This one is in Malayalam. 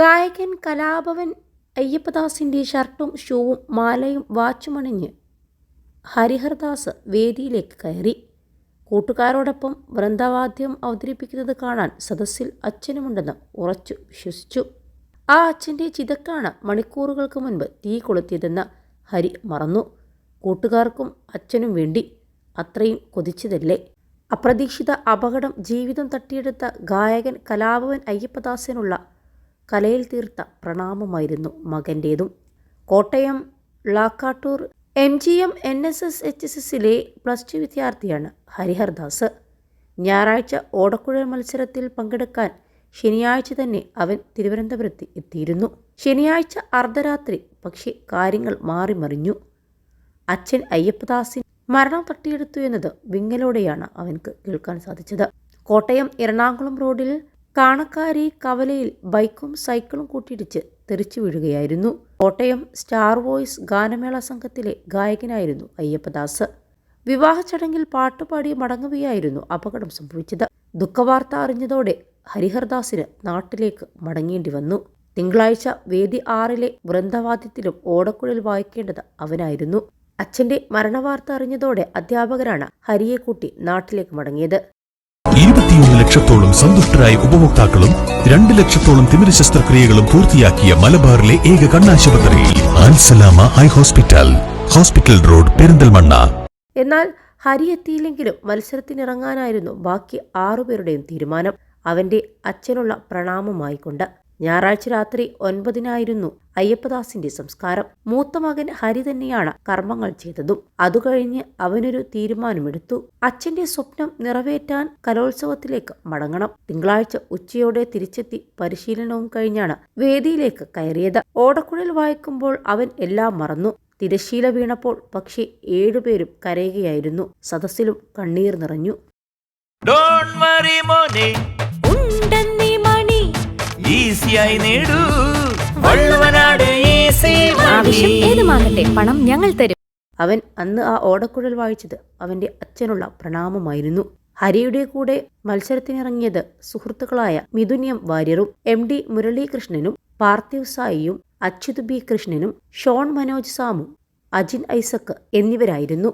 ഗായകൻ കലാഭവൻ അയ്യപ്പദാസിന്റെ ഷർട്ടും ഷൂവും മാലയും വാച്ചുമണിഞ്ഞ് ഹരിഹർദാസ് വേദിയിലേക്ക് കയറി. കൂട്ടുകാരോടൊപ്പം വൃന്ദവാദ്യം അവതരിപ്പിക്കുന്നത് കാണാൻ സദസ്സിൽ അച്ഛനുമുണ്ടെന്ന് ഉറച്ചു വിശ്വസിച്ചു. ആ അച്ഛന്റെ ചിതക്കാണ് മണിക്കൂറുകൾക്ക് മുൻപ് തീ കൊളുത്തിയതെന്ന് ഹരി മറന്നു. കൂട്ടുകാർക്കും അച്ഛനും വേണ്ടി അത്രയും കൊതിച്ചതല്ലേ? അപ്രതീക്ഷിത അപകടം ജീവിതം തട്ടിയെടുത്ത ഗായകൻ കലാഭവൻ അയ്യപ്പദാസിനുള്ള കലയിൽ തീർത്ത പ്രണാമമായിരുന്നു മകന്റേതും Kottayam Lakkattoor M G M N S S H S എസിലെ പ്ലസ് ടു വിദ്യാർത്ഥിയാണ് ഹരിഹർദാസ് ഞായറാഴ്ച ഓടക്കുഴൽ മത്സരത്തിൽ പങ്കെടുക്കാൻ ശനിയാഴ്ച തന്നെ അവൻ തിരുവനന്തപുരത്ത് എത്തിയിരുന്നു. ശനിയാഴ്ച അർദ്ധരാത്രി പക്ഷേ കാര്യങ്ങൾ മാറിമറിഞ്ഞു. അച്ഛൻ അയ്യപ്പദാസിൻ മരണം തട്ടിയെടുത്തു എന്നത് വിങ്ങലോടെയാണ് അവൻക്ക് കേൾക്കാൻ സാധിച്ചത്. കോട്ടയം എറണാകുളം റോഡിൽ കാണക്കാരി കവലയിൽ ബൈക്കും സൈക്കിളും കൂട്ടിയിടിച്ച് തെറിച്ചു വീഴുകയായിരുന്നു. കോട്ടയം സ്റ്റാർ വോയിസ് ഗാനമേള സംഘത്തിലെ ഗായകനായിരുന്നു അയ്യപ്പദാസ്. വിവാഹ ചടങ്ങിൽ പാട്ടുപാടി മടങ്ങുകയായിരുന്നു അപകടം സംഭവിച്ചത്. ദുഃഖവാർത്ത അറിഞ്ഞതോടെ ഹരിഹർദാസിന് നാട്ടിലേക്ക് മടങ്ങേണ്ടി വന്നു. തിങ്കളാഴ്ച വേദി ആറിലെ വൃന്ദവാദ്യത്തിലും ഓടക്കുഴൽ വായിക്കേണ്ടത് അവനായിരുന്നു. അച്ഛന്റെ മരണവാർത്ത അറിഞ്ഞതോടെ അധ്യാപകരാണ് ഹരിയെ കൂട്ടി നാട്ടിലേക്ക് മടങ്ങിയത്. ലക്ഷത്തോളം സന്തുഷ്ടരായ ഉപഭോക്താക്കളും രണ്ട് ലക്ഷത്തോളം തിമിര ശസ്ത്രക്രിയകളും പൂർത്തിയാക്കിയ മലബാറിലെ ഏക കണ്ണാശുപത്രി ആൻസലാമ high hospital hospital road Perinthalmanna. എന്നാൽ ഹരി എത്തിയില്ലെങ്കിലും മത്സരത്തിനിറങ്ങാനായിരുന്നു ബാക്കി ആറുപേരുടെയും തീരുമാനം. അവന്റെ അച്ഛനുള്ള പ്രണാമമായിക്കൊണ്ട് ഞായറാഴ്ച രാത്രി ഒൻപതിനായിരുന്നു അയ്യപ്പദാസിന്റെ സംസ്കാരം. മൂത്ത മകൻ ഹരി തന്നെയാണ് കർമ്മങ്ങൾ ചെയ്തതും. അതുകഴിഞ്ഞ് അവനൊരു തീരുമാനമെടുത്തു. അച്ഛന്റെ സ്വപ്നം നിറവേറ്റാൻ കലോത്സവത്തിലേക്ക് മടങ്ങണം. തിങ്കളാഴ്ച ഉച്ചയോടെ തിരിച്ചെത്തി പരിശീലനവും കഴിഞ്ഞാണ് വേദിയിലേക്ക് കയറിയത്. ഓടക്കുഴൽ വായിക്കുമ്പോൾ അവൻ എല്ലാം മറന്നു. തിരശീല വീണപ്പോൾ പക്ഷേ ഏഴുപേരും കരയുകയായിരുന്നു. സദസ്സിലും കണ്ണീർ നിറഞ്ഞു. ഈസിയായി നേടൂ. വള്ളുവനാട് ഈസി ആവശ്യം ഏതുമാകട്ടെ പണം ഞങ്ങൾ തരും. അവൻ അന്ന് ആ ഓടക്കുഴൽ വായിച്ചത് അവന്റെ അച്ഛനുള്ള പ്രണാമമായിരുന്നു. ഹരിയുടെ കൂടെ മത്സരത്തിനിറങ്ങിയത് സുഹൃത്തുക്കളായ മിഥുന്യം വാര്യറും എം ഡി മുരളീകൃഷ്ണനും പാർത്ഥിവ് സായിയും അച്യുത് ബി കൃഷ്ണനും ഷോൺ മനോജ് സാമും അജിൻ ഐസക്ക് എന്നിവരായിരുന്നു.